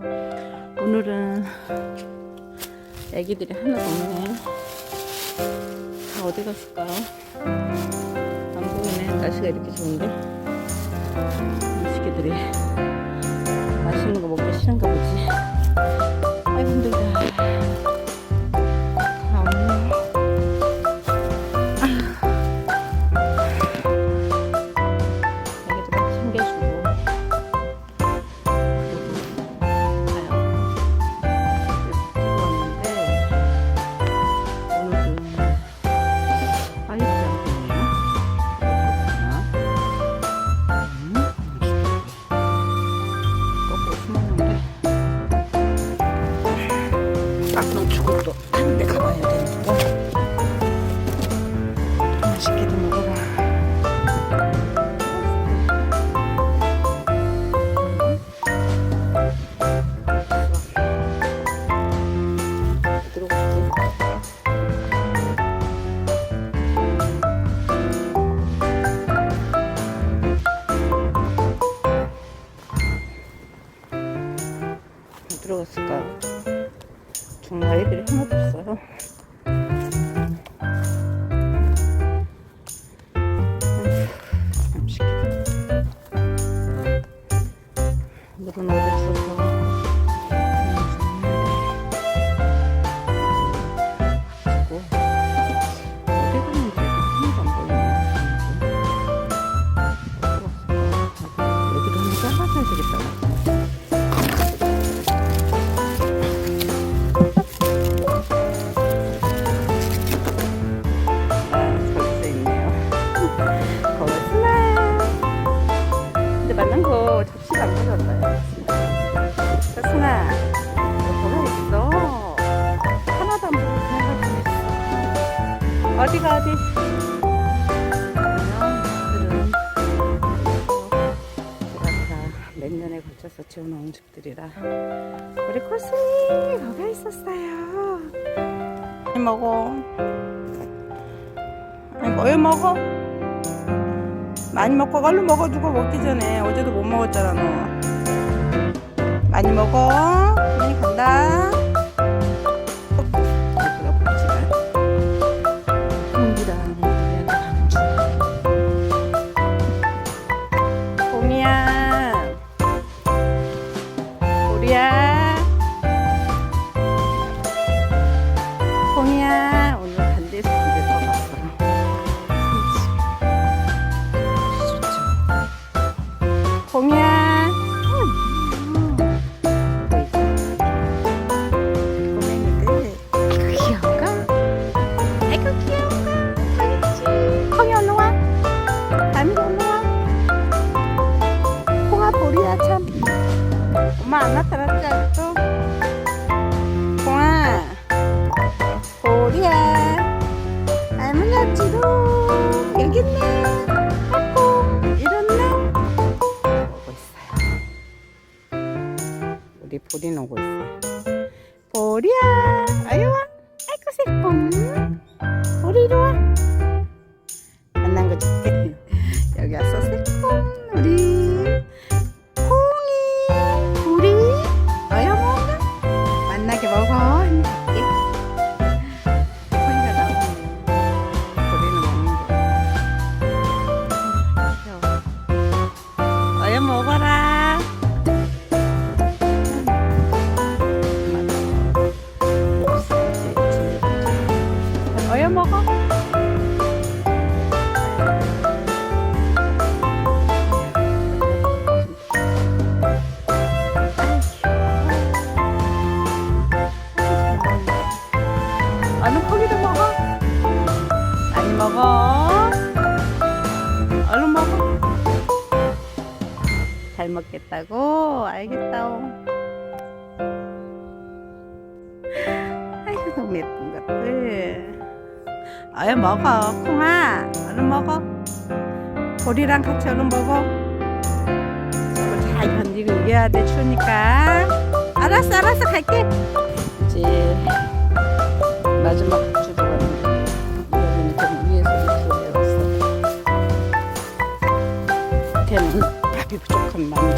오늘은 애기들이 하나도 없네. 다 어디 갔을까요? 안 보이네. 날씨가 이렇게 좋은데. 이 새끼들이 맛있는 거 먹기 싫은가 보지. ang 하나도 없어요. 잠시 물은 어디 있어 시가 안 가져왔나요? 서순아, 너 뭐가 있어? 하나도 안 보고 가지고 있어. 어디가 어디? 제가 다몇 년에 걸쳐서 지어놓은 집들이라 우리 코순이 거기 있었어요. 먹어. 먹어? 많이 먹고 얼른 먹어주고 먹기 전에 어제도 못 먹었잖아 너. 많이 먹어. 많이 간다 좋죠. 보리 오고 있어요. 보리야, 아유 와. 아이고 새콤. 보리 이리 어여 먹어. 얼른 고기도 먹어. 많이 먹어. 얼른 먹어. 잘 먹겠다고? 알겠다오. 아이고, 너무 예쁜 것들. 어여 먹어. 콩아, 얼른 먹어. 보리랑 같이 얼른 먹어. 잘 견디고 이겨야 돼, 추우니까. 알았어, 알았어, 갈게. 이제 마지막 갔는데 여기는 좀 위에서 밑으로 내렸어. 밑에는 밥이 부족한 많이